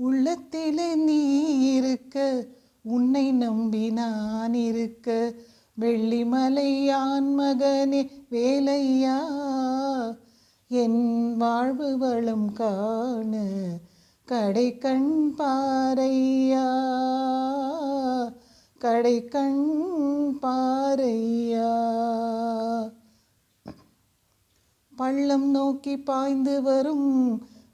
உள்ளத்திலே நீ இருக்க உன்னை நம்பி நான் இருக்க. வெள்ளிமலையான் மகனே வேலையா? என் வாழ்வு வளம் காண கடை கண் பாறையா? கடை கண் பாறையா? பள்ளம் நோக்கி பாய்ந்து வரும்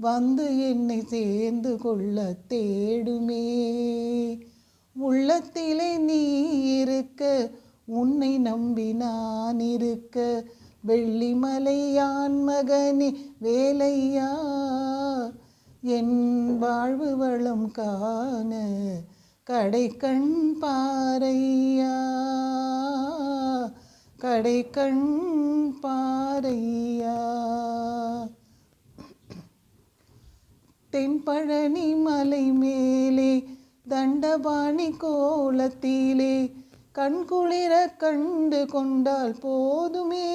வந்து என்னை சேர்ந்து கொள்ள தேடுமே. உள்ளத்திலே நீ இருக்க உன்னை நம்பி நான் இருக்க. வெள்ளிமலையான் மகனே வேலையா? என் வாழ்வு வளம் காண கடை கண் பாரையா கடை கண் பாரையா தென்பழனி மலை மேலே தண்டபாணி கோலத்திலே கண்குளிர கண்டு கொண்டால் போதுமே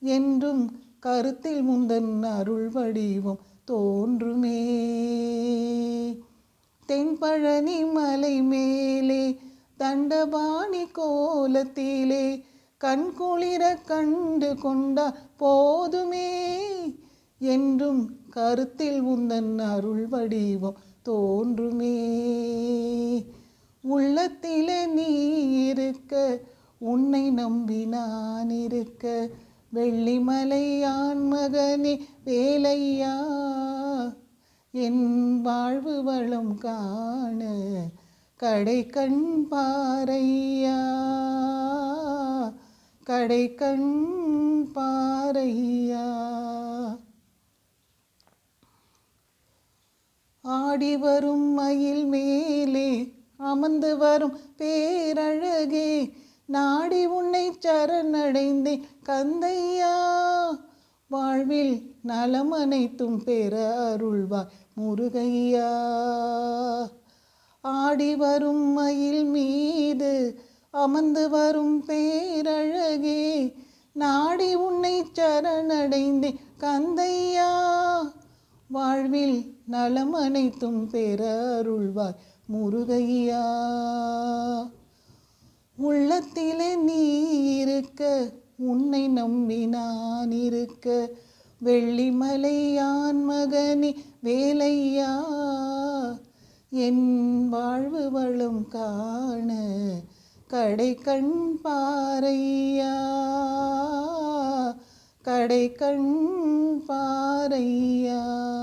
என்றும் கருத்தில் முந்தன் அருள் வடிவம் தோன்றுமே. தென்பழனி மலை மேலே தண்டபாணி கோலத்திலே கண்குளிர கண்டு கொண்டால் போதுமே என்றும் கருத்தில் உந்தன் அருள் வடிவம் தோன்றுமே. உள்ளத்திலே நீ இருக்க உன்னை நம்பி நான் இருக்க. வெள்ளிமலையான் மகனே வேலையா? என் வாழ்வு வளம் காண கடை கண் பாறையா? கடை கண் பாறையா? ஆடி வரும் மயில் மேலே அமர்ந்து வரும் பேரழகே. நாடி உன்னை சரணடைந்தே கந்தையா. வாழ்வில் நலம் அனைத்தும் பெற அருள்வாய் முருகையா. ஆடி வரும் மயில் மீது அமர்ந்து வரும் பேரழகே. நாடி உன்னை சரணடைந்தே கந்தையா. வாழ்வில் நலம் அனைத்தும் பெற அருள்வாய் முருகையா. உள்ளத்திலே நீ இருக்க உன்னை நம்பி நான் இருக்க வெள்ளிமலையான் மகனே வேலையா. என் வாழ்வு வளம் காண கடை கண் பாறையா. கடை கண் பாறையா.